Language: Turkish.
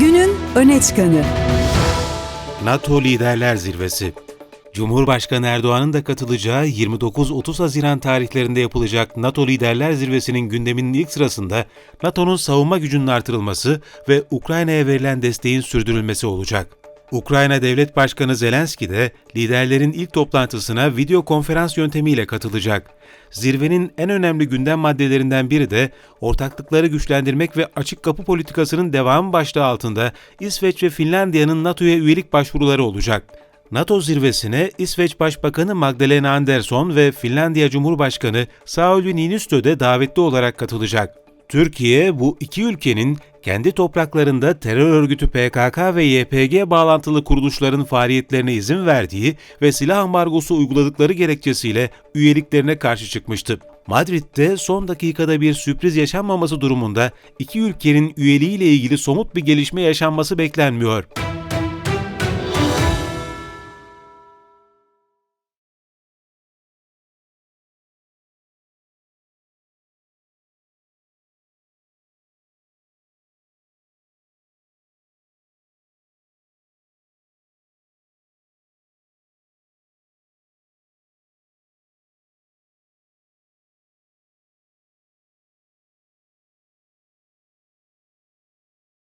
Günün öne çıkanı. NATO Liderler Zirvesi Cumhurbaşkanı Erdoğan'ın da katılacağı 29-30 Haziran tarihlerinde yapılacak NATO Liderler Zirvesi'nin gündeminin ilk sırasında NATO'nun savunma gücünün artırılması ve Ukrayna'ya verilen desteğin sürdürülmesi olacak. Ukrayna Devlet Başkanı Zelenski de liderlerin ilk toplantısına video konferans yöntemiyle katılacak. Zirvenin en önemli gündem maddelerinden biri de ortaklıkları güçlendirmek ve açık kapı politikasının devamı başlığı altında İsveç ve Finlandiya'nın NATO'ya üyelik başvuruları olacak. NATO zirvesine İsveç Başbakanı Magdalena Andersson ve Finlandiya Cumhurbaşkanı Sauli Niinistö de davetli olarak katılacak. Türkiye bu iki ülkenin kendi topraklarında terör örgütü PKK ve YPG bağlantılı kuruluşların faaliyetlerine izin verdiği ve silah ambargosu uyguladıkları gerekçesiyle üyeliklerine karşı çıkmıştı. Madrid'de son dakikada bir sürpriz yaşanmaması durumunda iki ülkenin üyeliğiyle ilgili somut bir gelişme yaşanması beklenmiyor.